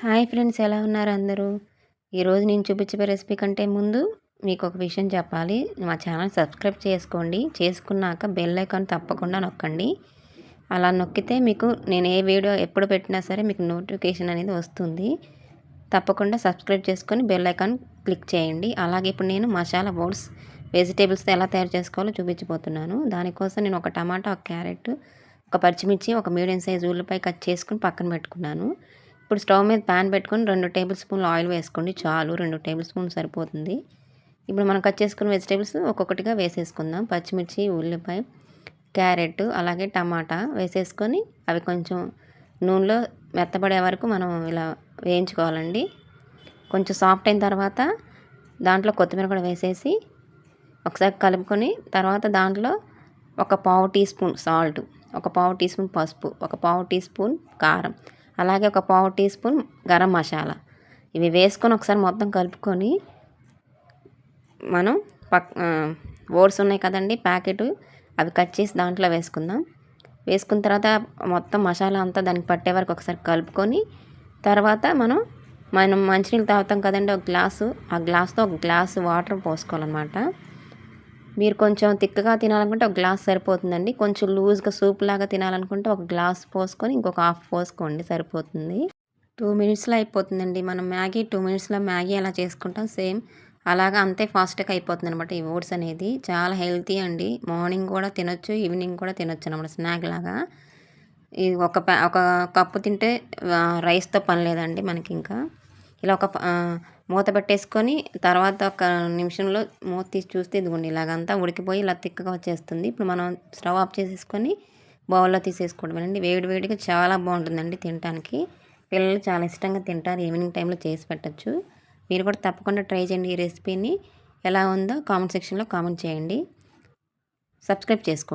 Hi friends ఎలా ఉన్నారు అందరూ? ఈరోజు నేను చూపించే రెసిపీ కంటే ముందు మీకు ఒక విషయం చెప్పాలి. మా ఛానల్ సబ్స్క్రైబ్ చేసుకోండి. చేసుకున్నాక బెల్ ఐకాన్ తప్పకుండా నొక్కండి. అలా నొక్కితే మీకు నేను ఏ వీడియో ఎప్పుడు పెట్టినా సరే మీకు నోటిఫికేషన్ అనేది వస్తుంది. తప్పకుండా సబ్స్క్రైబ్ చేసుకొని బెల్ ఐకాన్ క్లిక్ చేయండి. అలాగే ఇప్పుడు నేను మసాలా బౌల్స్ వెజిటేబుల్స్తో ఎలా తయారు చేసుకోవాలో చూపించిపోతున్నాను దానికోసం నేను ఒక టమాటా ఒక క్యారెట్ ఒక పచ్చిమిర్చి ఒక మీడియం సైజ్ ఉల్లిపాయ కట్ చేసుకుని పక్కన పెట్టుకున్నాను. ఇప్పుడు స్టవ్ మీద ప్యాన్ పెట్టుకొని రెండు టేబుల్ స్పూన్లు ఆయిల్ వేసుకోండి. చాలు రెండు టేబుల్ స్పూన్ సరిపోతుంది. ఇప్పుడు మనం కట్ చేసుకున్న వెజిటేబుల్స్ ఒక్కొక్కటిగా వేసేసుకుందాం. పచ్చిమిర్చి ఉల్లిపాయ క్యారెట్ అలాగే టమాటా వేసేసుకొని అవి కొంచెం నూనెలో మెత్తబడే వరకు మనం ఇలా వేయించుకోవాలండి. కొంచెం సాఫ్ట్ అయిన తర్వాత దాంట్లో కొత్తిమీర కూడా వేసేసి ఒకసారి కలుపుకొని తర్వాత దాంట్లో ఒక పావు టీ స్పూన్ సాల్ట్ ఒక పావు టీ స్పూన్ పసుపు ఒక పావు టీ స్పూన్ కారం అలాగే ఒక పావు టీ స్పూన్ గరం మసాలా. ఇవి వేసుకొని ఒకసారి మొత్తం కలుపుకొని మనం పక్ ఓట్స్ ఉన్నాయి కదండి ప్యాకెట్ అవి కట్ చేసి దాంట్లో వేసుకుందాం. వేసుకున్న తర్వాత మొత్తం మసాలా అంతా దానికి పట్టే వరకు ఒకసారి కలుపుకొని తర్వాత మనం మనం మంచినీళ్ళు తాగుతాం కదండి ఒక గ్లాసు ఆ గ్లాస్తో ఒక గ్లాసు వాటర్ పోసుకోవాలన్నమాట. మీరు కొంచెం తిక్కగా తినాలనుకుంటే ఒక గ్లాస్ సరిపోతుందండి. కొంచెం లూజ్గా సూప్ లాగా తినాలనుకుంటే ఒక గ్లాస్ పోసుకొని ఇంకొక హాఫ్ పోసుకోండి సరిపోతుంది. టూ మినిట్స్లో అయిపోతుందండి. మనం మ్యాగీ టూ మినిట్స్లో మ్యాగీ ఎలా చేసుకుంటాం. సేమ్ అలాగా అంతే ఫాస్ట్గా అయిపోతుంది అనమాట ఈ ఓట్స్ అనేది. చాలా హెల్తీ అండి. మార్నింగ్ కూడా తినొచ్చు ఈవినింగ్ కూడా తినొచ్చు అనమాట స్నాక్ లాగా. ఇది ఒక ఒక కప్పు తింటే రైస్తో పని లేదండి మనకి ఇంకా ఇలా ఒక మూత పెట్టేసుకొని తర్వాత ఒక నిమిషంలో మూత తీసి చూస్తే ఇదిగోండి ఇలాగంతా ఉడికిపోయి ఇలా తిక్కగా వచ్చేస్తుంది. ఇప్పుడు మనం స్టవ్ ఆఫ్ చేసేసుకొని బౌల్లో తీసేసుకోవడం అండి వేడి వేడిగా చాలా బాగుంటుందండి తినడానికి పిల్లలు చాలా ఇష్టంగా తింటారు ఈవినింగ్ టైంలో చేసి పెట్టచ్చు. మీరు కూడా తప్పకుండా ట్రై చేయండి ఈ రెసిపీని. ఎలా ఉందో కామెంట్ సెక్షన్లో కామెంట్ చేయండి. సబ్స్క్రైబ్ చేసుకోండి.